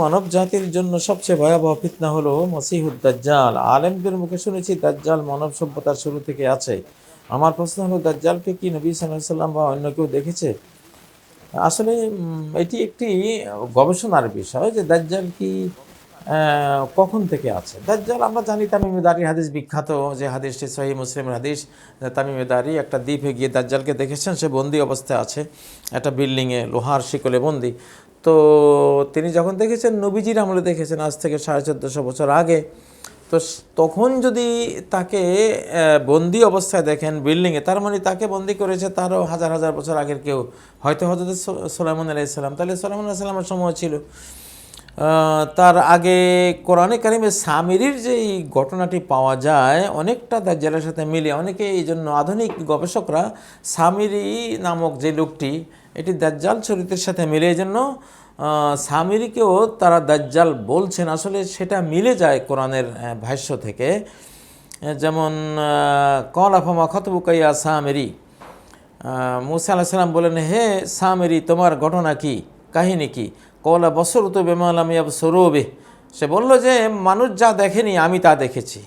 মানব জাতির জন্য সবচেয়ে ভয়াবহ ফিতনা হলো মসিহুদ দাজ্জাল। আলেমদের মুখে শুনেছি দাজ্জাল মানব সভ্যতার শুরু থেকে আছে। আমার প্রশ্ন হলো, দাজ্জালকে কি নবী সাল্লাম বা অন্য কেউ দেখেছে? আসলে এটি একটি গবেষণার বিষয় যে দাজ্জাল কি কখন থেকে আছে। দাজ্জাল আমরা জানি তামিমেদারি হাদিস বিখ্যাত, যে হাদিসটি সহি মুসলিমের হাদিস। তামিমেদারি একটা দ্বীপে গিয়ে দাজ্জালকে দেখেছেন। সে বন্দি অবস্থায় আছে। একটা বিল্ডিংয়ে লোহার শিকলে বন্দি। তো তিনি যখন দেখেছেন, নবীজির আমলে দেখেছেন আজ থেকে সাড়ে চোদ্দোশো বছর আগে, তো তখন যদি তাকে বন্দি অবস্থায় দেখেন বিল্ডিংয়ে, তার মানে তাকে বন্দি করেছে তারও হাজার হাজার বছর আগের কেউ। হয়তো হজরত সোলাইমন আলাইসাল্লাম তাহলে সোলাইমন আলাইসাল্লামের সময় ছিল। তার আগে কোরআনে কারিমে সামিরির যে এই ঘটনাটি পাওয়া যায়, অনেকটা দাজ্জালের সাথে মিলে অনেকে এই জন্য আধুনিক গবেষকরা সামিরি নামক যে লোকটি, এটি দাজ্জাল চরিত্রের সাথে মিলে, এই জন্য সামিরিকেও তারা দাজ্জাল বলছেন। আসলে সেটা মিলে যায় কোরআনের ভাষ্য থেকে। যেমন কল আফামা খতবুকাইয়া সামেরি। মুসা আল্লাহ সাল্লাম বলেন, হে সামেরি, তোমার ঘটনা কি? কাহিনী কি? কলা বছর তো বেমালাম ইয়াব সরোবে সে বলল যে, মানুষ যা দেখেনি, আমি তা দেখেছি।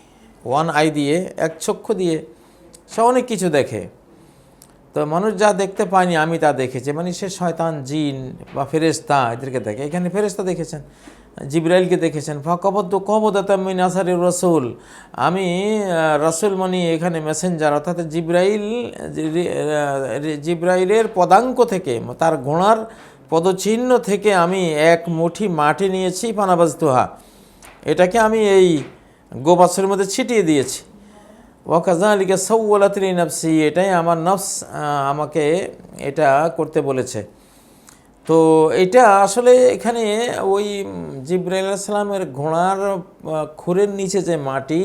ওয়ান আই দিয়ে, এক চক্ষু দিয়ে, সে অনেক কিছু দেখে। তো মানুষ যা দেখতে পায়নি, আমি তা দেখেছি। মানে সে শয়তান, জিন বা ফেরেস্তা এদেরকে দেখে। এখানে ফেরেস্তা দেখেছেন, জিব্রাইলকে দেখেছেন। ফাকবদ্দ কবদাতামিন আসারি রসুল। আমি রসুল মানে এখানে মেসেঞ্জার অর্থাৎ জিব্রাইল জিব্রাইলের পদাঙ্ক থেকে, তার ঘোড়ার পদচিহ্ন থেকে আমি এক মুঠি মাটি নিয়েছি পানাবাজ তোহা এটাকে আমি এই গোবাসের মধ্যে ছিটিয়ে দিয়েছি। ওয়াকাজালিকে সৌলাতলি নফসি, এটাই আমার নফস আমাকে এটা করতে বলেছে। তো এটা আসলে এখানে ওই জিব্রাইল সালামের ঘোড়ার খুরের নিচে যে মাটি,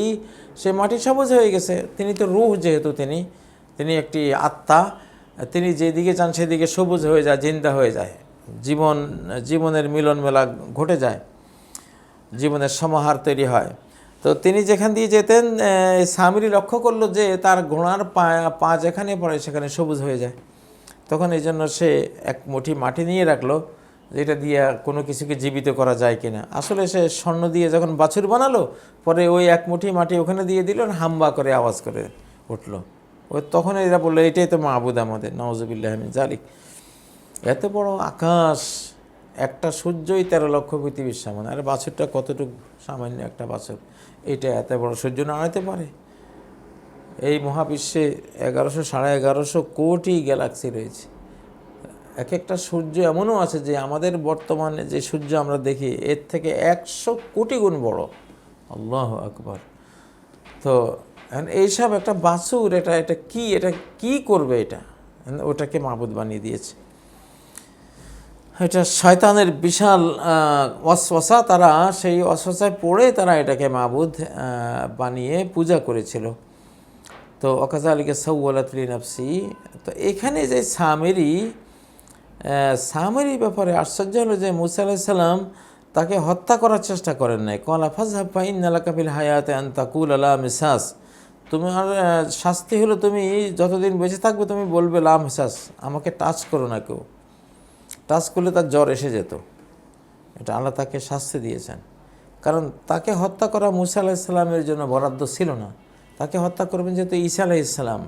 সে মাটি সবুজ হয়ে গেছে। তিনি তো রুহ যেহেতু তিনি তিনি একটি আত্মা, তিনি যেদিকে চান সেদিকে সবুজ হয়ে যায়, জিন্দা হয়ে যায়। জীবন, জীবনের মিলন মেলা ঘটে যায়। জীবনের সমাহার তৈরি হয়। তো তিনি যেখান দিয়ে যেতেন সামিরি লক্ষ্য করল যে তার ঘোড়ার পা পা যেখানে পড়ে সেখানে সবুজ হয়ে যায়। তখন এই জন্য সে এক মুঠি মাটি নিয়ে রাখল, যেটা দিয়ে কোনো কিছুকে জীবিত করা যায় কিনা। আসলে সে স্বর্ণ দিয়ে যখন বাছুর বানালো, পরে ওই এক মুঠি মাটি ওখানে দিয়ে দিল, আর হাম্বা করে আওয়াজ করে উঠল। ওই তখন এরা বলল, এটাই তো মাহবুদ আমাদের নওয়াজবিল্লাহ জালিক এত বড় আকাশ, একটা সূর্যই তেরো লক্ষ পৃথিবীর সামনে। আর বাছুরটা কতটুকু সামান্য একটা বাছুর। এটা এত বড় সূর্য নাড়াতে পারে। এই মহাবিশ্বে এগারোশো, সাড়ে এগারোশো কোটি গ্যালাক্সি রয়েছে। এক একটা সূর্য এমনও আছে যে আমাদের বর্তমানে যে সূর্য আমরা দেখি, এর থেকে একশো কোটি গুণ বড়। আল্লাহ আকবর। তো এইসব একটা বাছুর, এটা এটা কি এটা কি করবে এটা? ওটাকে মাহবুদ বানিয়ে দিয়েছে। এটা শয়তানের বিশাল অশ্বাসা তারা সেই অশ্বাসায় পড়ে তারা এটাকে মাহবুদ আহ, বানিয়ে পূজা করেছিল। তো অকাজা আলীকে সৌলাতলি নফসি তো এখানে যে সামেরি সামেরি ব্যাপারে আশ্চর্য হলো যে মুসা আলাইসাল্লাম তাকে হত্যা করার চেষ্টা করেন নাই। কলা ফাজহাফা ইন্নালা কাপিল হায়াতে আন্তাকুল আলা মিসাস। তোমার শাস্তি হলো তুমি যতদিন বেঁচে থাকবে তুমি বলবে লাম মিসাস আমাকে টাচ করো না কেউ। টাচ করলে তার জ্বর এসে যেত। এটা আল্লাহ তাকে শাস্তি দিয়েছেন। কারণ তাকে হত্যা করা মুসা আলাহিসাল্লামের জন্য বরাদ্দ ছিল না। তাকে হত্যা করবেন যেহেতু ঈসা আলাইসাল্লাম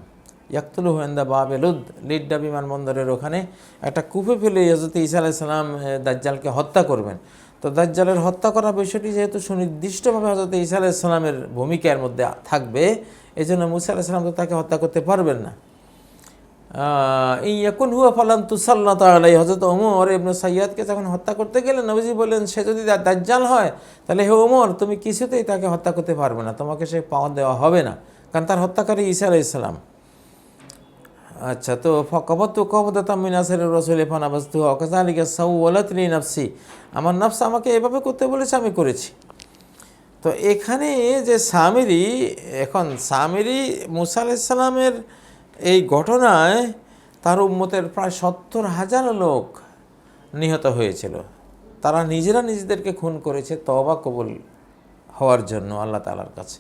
ইয়াকতুল হুয়েন্দা বাবেলুদ লিড্ডা বিমানবন্দরের ওখানে একটা কূপে ফেলে হজরত ঈসা আলাইসাল্লাম দাজ্জালকে হত্যা করবেন। তো দাজ্জালের হত্যা করা বিষয়টি যেহেতু সুনির্দিষ্টভাবে হজরত ঈসা আলাইসাল্লামের ভূমিকার মধ্যে থাকবে এই জন্য মুসা আলাইসাল্লাম তো তাকে হত্যা করতে পারবেন না। ইয়াকুন হুয়া ফালান তুসাল্লাত আলাই হজরত ওমর ইবনু সাইয়াদকে যখন হত্যা করতে গেলেন, নবীজি বললেন, সে যদি দাজ্জাল হয়, তাহলে হে ওমর, তুমি কিছুতেই তাকে হত্যা করতে পারবে না। তোমাকে সে পাওয়া দেওয়া হবে না। কারণ তার হত্যাকারী ঈসা আলাই ইসলাম আচ্ছা তো ফকবত কবদাতাম মিনাসের রসুল ফান আবাস্তু অকাজালিকা সাউলাতলি নাফসি। আমার নফস আমাকে এভাবে করতে বলেছে, আমি করেছি। তো এখানে যে সামিরি এখন সামিরি মুসা আলাইসাল্লামের এই ঘটনায় তার উম্মতের প্রায় সত্তর হাজার লোক নিহত হয়েছিল। তারা নিজেরা নিজেদেরকে খুন করেছে তবা কবুল হওয়ার জন্য আল্লাহ তালার কাছে।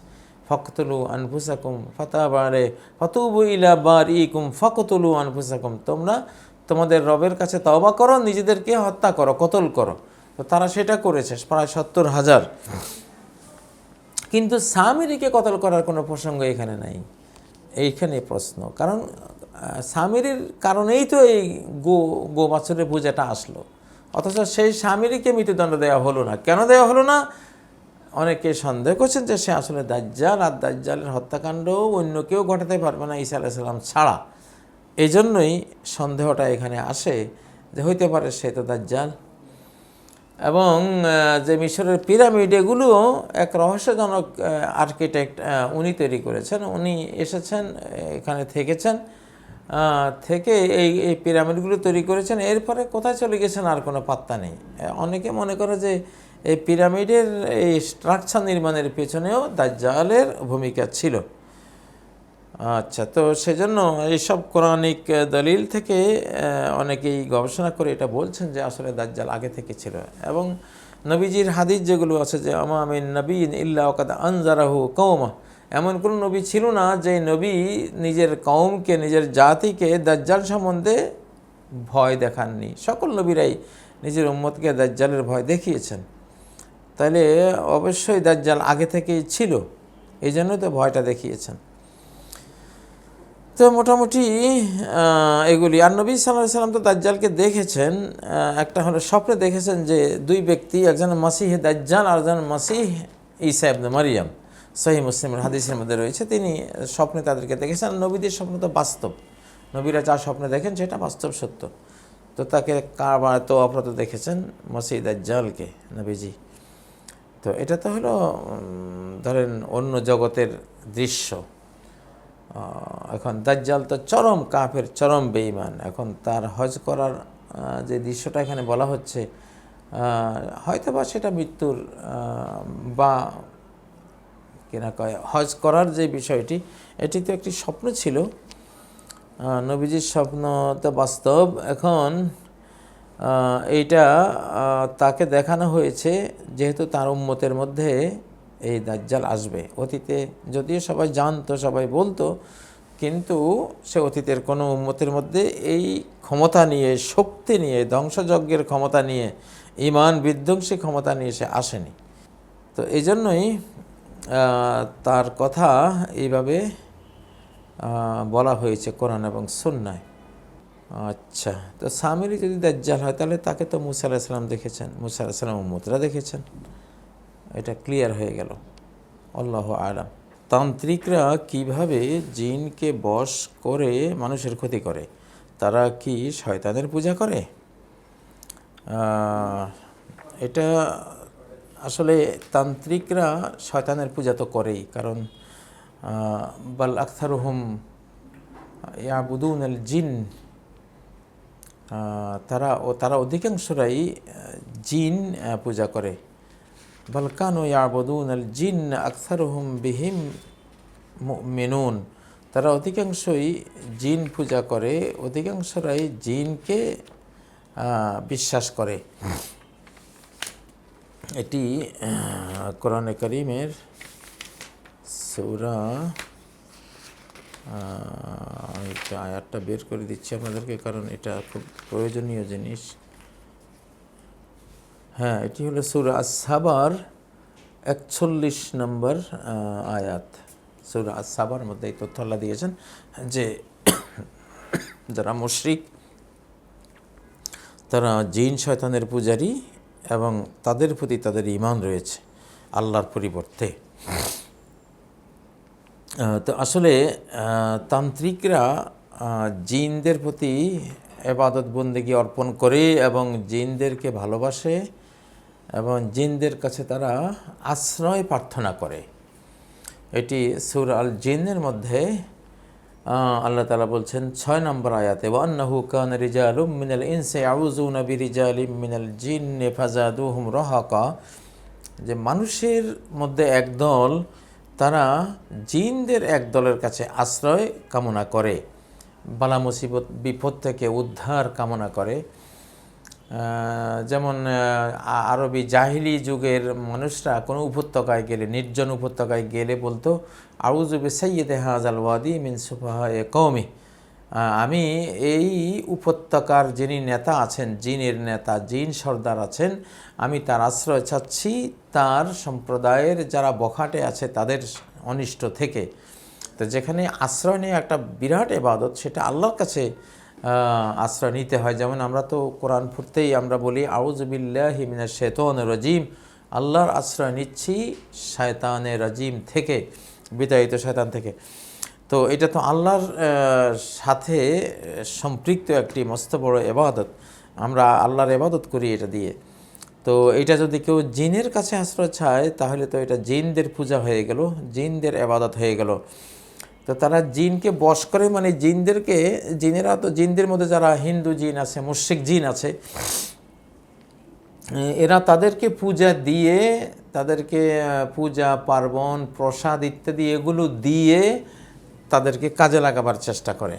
ফকতলু আনফুসাকুম ফাতাবারে ফতুবু ইলা বার ইকুম ফকতলু আনফুসাকুম। তোমরা তোমাদের রবের কাছে তওবা করো, নিজেদেরকে হত্যা করো, কতল করো। তো তারা সেটা করেছে, প্রায় সত্তর হাজার। কিন্তু সামিরিকে কতল করার কোনো প্রসঙ্গ এখানে নাই। এইখানে প্রশ্ন। কারণ স্বামীর কারণেই তো এই গো গো বাছরের পূজাটা আসলো। অথচ সেই স্বামীরকে মৃত্যুদণ্ড দেওয়া হলো না। কেন দেওয়া হলো না? অনেকে সন্দেহ করছেন যে সে আসলে দাজ্জাল, আর দাজ্জালের হত্যাকাণ্ড অন্য কেউ ঘটাতে পারবে না ঈসা আলাইসাল্লাম ছাড়া। এই জন্যই সন্দেহটা এখানে আসে যে হইতে পারে সে তো দাজ্জাল। এবং যে মিশরের পিরামিড এগুলোও এক রহস্যজনক আর্কিটেক্ট উনি তৈরি করেছেন। উনি এসেছেন, এখানে থেকেছেন থেকে এই এই পিরামিডগুলো তৈরি করেছেন। এরপরে কোথায় চলে গেছেন আর কোনো পাত্তা নেই। অনেকে মনে করে যে এই পিরামিডের এই স্ট্রাকচার নির্মাণের পেছনেও দাজ্জালের ভূমিকা ছিল। আচ্ছা তো সেজন্য এইসব কোরআনিক দলিল থেকে অনেকেই গবেষণা করে এটা বলছেন যে আসলে দাজ্জাল আগে থেকে ছিল। এবং নবীজির হাদিস যেগুলো আছে যে আমামিন নবীন ইল্লা ওকাদ আনজারাহু কৌমা এমন কোনো নবী ছিল না যে নবী নিজের কৌমকে নিজের জাতিকে দাজ্জাল সম্বন্ধে ভয় দেখাননি। সকল নবীরাই নিজের উম্মতকে দাজ্জালের ভয় দেখিয়েছেন। তাহলে অবশ্যই দাজ্জাল আগে থেকেই ছিল এই তো ভয়টা দেখিয়েছেন। তো মোটামুটি এগুলি। আর নবী সাল্লাহ সাল্লাম তো দাজ্জালকে দেখেছেন একটা হলো স্বপ্নে দেখেছেন যে দুই ব্যক্তি, একজন মাসিহ দাজ্জাল আর একজন মাসিহ ইসা ইবনে মারিয়াম। সহি মুসলিমের হাদিসের মধ্যে রয়েছে, তিনি স্বপ্নে তাদেরকে দেখেছেন। নবীদের স্বপ্ন তো বাস্তব। নবীরা যা স্বপ্নে দেখেন, সেটা বাস্তব সত্য। তো তাকে কারবার তো অপরাধ দেখেছেন মাসিহ দাজ্জালকে, নবীজি। তো এটা তো হলো ধরেন অন্য জগতের দৃশ্য। এখন দাজ্জাল তো চরম কাফের, চরম বেঈমান। এখন তার হজ করার যে দৃশ্যটা এখানে বলা হচ্ছে হয়তো বা সেটা মৃত্যুর বা কিনা কয়, হজ করার যে বিষয়টি, এটি তো একটি স্বপ্ন ছিল। নবীজির স্বপ্ন তো বাস্তব। এখন এইটা তাকে দেখানো হয়েছে, যেহেতু তার উম্মতের মধ্যে এই দাজ্জাল আসবে। অতীতে যদিও সবাই জানতো, সবাই বলতো, কিন্তু সে অতীতের কোনো উম্মতের মধ্যে এই ক্ষমতা নিয়ে, শক্তি নিয়ে, ধ্বংসযজ্ঞের ক্ষমতা নিয়ে ইমান বিধ্বংসী ক্ষমতা নিয়ে সে আসেনি। তো এই জন্যই তার কথা এইভাবে বলা হয়েছে কোরআন এবং সুন্নায়। আচ্ছা তো সামিরি যদি দাজ্জাল হয়, তাহলে তাকে তো মুসা আলাহিসাল্লাম দেখেছেন, মুসা আলাহিসাল্লাম উম্মতরা দেখেছেন। এটা ক্লিয়ার হয়ে গেল। আল্লাহ আলাম। তান্ত্রিকরা কীভাবে জিনকে বশ করে মানুষের ক্ষতি করে? তারা কি শয়তানের পূজা করে? এটা আসলে তান্ত্রিকরা শয়তানের পূজা তো করেই, কারণ বাল আখতারুহুম ইয়াবুদুন আল জিন তারা ও তারা অধিকাংশরাই জিন পূজা করে। বালকানো ইয়াবুদুন আল জিন আকসারুহুম বিহিম মেনুন তারা অধিকাংশই জিন পূজা করে, অধিকাংশরাই জিনকে বিশ্বাস করে। এটি কোরআনে করিমের সৌরা আয়াতটা বের করে দিচ্ছি আপনাদেরকে, কারণ এটা খুব প্রয়োজনীয় জিনিস। হ্যাঁ এটি হলো সুরা সাবার একচল্লিশ নম্বর আয়াত। সুরা সাবার মধ্যে এই তথ্য আল্লাহ দিয়েছেন যে যারা মুশরিক, তারা জিন, শয়তানের পূজারী এবং তাদের প্রতি তাদের ইমান রয়েছে আল্লাহর পরিবর্তে। তো আসলে তান্ত্রিকরা জিনদের প্রতি এবাদত বন্দেগী অর্পণ করে এবং জিনদেরকে ভালোবাসে এবং জিনদের কাছে তারা আশ্রয় প্রার্থনা করে। এটি সুর আল জিনের মধ্যে আল্লাহ তালা বলছেন, ছয় নম্বর আয়াতে, ওয়ান্নাহু কান রিজালুম মিনাল ইনসে আউজুনা বিরিজালিম মিনাল জিন নেফাজাদু হুম রহাকা। যে মানুষের মধ্যে একদল তারা জিনদের এক দলের কাছে আশ্রয় কামনা করে। বালা মুসিবত, বিপদ থেকে উদ্ধার কামনা করে। যেমন আরবি জাহিলি যুগের মানুষরা কোনো উপত্যকায় গেলে, নির্জন উপত্যকায় গেলে বলতো আউজুবে সৈয়দে হাজাল ওয়াদি মিন সুফাহা এ কৌমি আমি এই উপত্যকার যিনি নেতা আছেন, জিনের নেতা, জিন সর্দার আছেন, আমি তার আশ্রয় চাচ্ছি। তার সম্প্রদায়ের যারা বখাটে আছে, তাদের অনিষ্ট থেকে। তো যেখানে আশ্রয় নেওয়া একটা বিরাট এবাদত সেটা আল্লাহর কাছে আশ্রয় নিতে হয়। যেমন আমরা তো কোরআন ফুটতেই আমরা বলি আউজবিল্লাহ হিমিনা শেতন রজিম। আল্লাহর আশ্রয় নিচ্ছি শয়তানের রাজিম থেকে, বিতাড়িত শয়তান থেকে। তো এটা তো আল্লাহর সাথে সম্পৃক্ত একটি মস্ত বড় এবাদত আমরা আল্লাহর এবাদত করি এটা দিয়ে। তো এটা যদি কেউ জিনের কাছে আশ্রয় চায়, তাহলে তো এটা জিনদের পূজা হয়ে গেল, জিনদের এবাদত হয়ে গেল। তো তারা জিনকে বশ করে মানে জিনদেরকে, জিনেরা তো জিনদের মধ্যে যারা হিন্দু জিন আছে মুশিক জিন আছে, এরা তাদেরকে পূজা দিয়ে, তাদেরকে পূজা, পার্বণ, প্রসাদ ইত্যাদি এগুলো দিয়ে তাদেরকে কাজে লাগাবার চেষ্টা করে।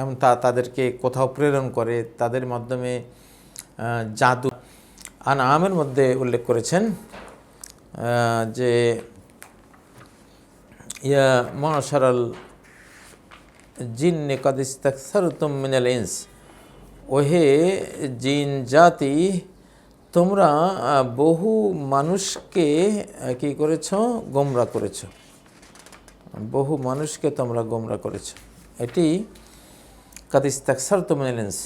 এবং তা তাদেরকে কোথাও প্রেরণ করে, তাদের মাধ্যমে জাদু। আন আমের মধ্যে উল্লেখ করেছেন যে ইয়া মশারাল জিন্নে কদিস্তাকসারতুম মিনাল ইনস। ওহে জিন জাতি, তোমরা বহু মানুষকে কি করেছ? গোমরা করেছ। বহু মানুষকে তোমরা গোমরা করেছ। এটি কাদিস্তাকসার তো মিনালেন্স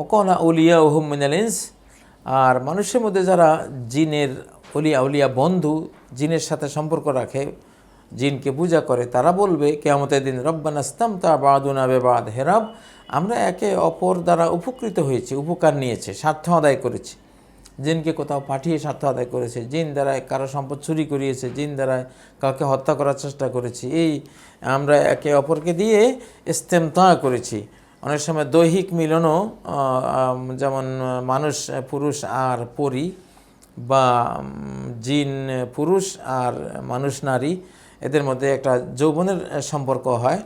ওকনা উলিয়া ওহুম মিনালেন্স আর মানুষের মধ্যে যারা জিনের অলিয়া উলিয়া বন্ধু, জিনের সাথে সম্পর্ক রাখে জিনকে পূজা করে, তারা বলবে, কেয়ামতের দিন রব্বানাস্তাম তা বাদুনা বেবাদ হেরাব আমরা একে অপর দ্বারা উপকৃত হয়েছি, উপকার নিয়েছে, স্বার্থ আদায় করেছি। জিনকে কোথাও পাঠিয়ে স্বার্থ আদায় করেছে, জিন দ্বারা কারও সম্পদ চুরি করিয়েছে, জিন দ্বারা কাউকে হত্যা করার চেষ্টা করেছি। এই আমরা একে অপরকে দিয়ে ইস্তেমতা করেছি। অনেক সময় দৈহিক মিলনও যেমন মানুষ, পুরুষ আর পরি বা জিন, পুরুষ আর মানুষ নারী এদের মধ্যে একটা যৌবনের সম্পর্ক হয়।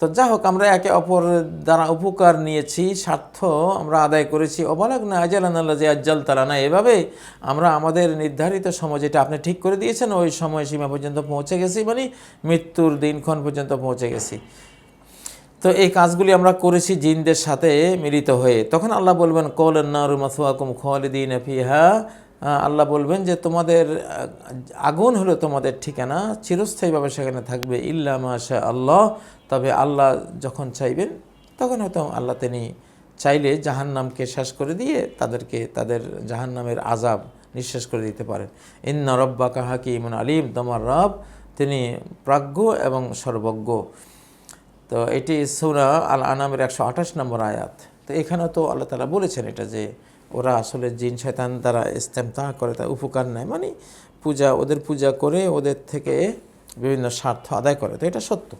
তো যা হোক, আমরা একে অপর দ্বারা উপকার নিয়েছি, স্বার্থ আমরা আদায় করেছি। অবালক না আজালান যে আজ্জাল তালা না এভাবে আমরা আমাদের নির্ধারিত সময় যেটা আপনি ঠিক করে দিয়েছেন, ওই সময় সীমা পর্যন্ত পৌঁছে গেছি মানে মৃত্যুর দিনক্ষণ পর্যন্ত পৌঁছে গেছি। তো এই কাজগুলি আমরা করেছি জিনদের সাথে মিলিত হয়ে। তখন আল্লাহ বলবেন কল নারু মাসুয়াকুম খালিদিন ফিহা আল্লাহ বলবেন যে তোমাদের আগুন হলো তোমাদের ঠিকানা, চিরস্থায়ীভাবে সেখানে থাকবে, ইল্লা মাশা আল্লাহ। তবে আল্লাহ যখন চাইবেন, তখন হয়তো আল্লাহ তিনি চাইলে জাহান্নামকে শেষ করে দিয়ে তাদেরকে, তাদের জাহান্নামের আজাব নিঃশেষ করে দিতে পারেন। ইন্না রব্বাকা হাকিমুন আলিম, তোমার রব তিনি প্রাজ্ঞ এবং সর্বজ্ঞ। তো এটি সৌরা আল আনামের একশো আঠাশ নম্বর আয়াত। তো এখানে তো আল্লাহ তালা বলেছেন এটা যে ওরা আসলে জিন, শয়তান দ্বারা ইস্তেমতা করে, তার উপকার নেয়। মানে পূজা, ওদের পূজা করে ওদের থেকে বিভিন্ন স্বার্থ আদায় করে। তো এটা সত্য।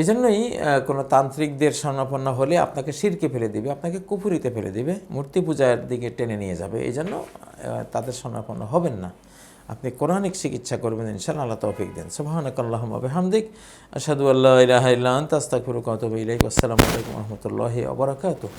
এই জন্যই কোনো তান্ত্রিকদের স্বর্ণাপন্ন হলে আপনাকে শিরকে ফেলে দিবে, আপনাকে কুফুরিতে ফেলে দিবে, মূর্তি পূজার দিকে টেনে নিয়ে যাবে। এই জন্য তাদের স্বর্ণাপন্ন হবেন না। আপনি কোরআনিক চিকিৎসা করবেন, ইনশাআল্লাহ আল্লাহ তৌফিক দেন। সুবহানাকাল্লাহুম্মা বিহামদিক। আশহাদু আল্লা ইলাহা ইল্লা আনতা, আস্তাগফিরুকা ওয়া আতুবু ইলাইক। আসসালামু আলাইকুম রাহমাতুল্লাহি ওয়া বারাকাতুহু।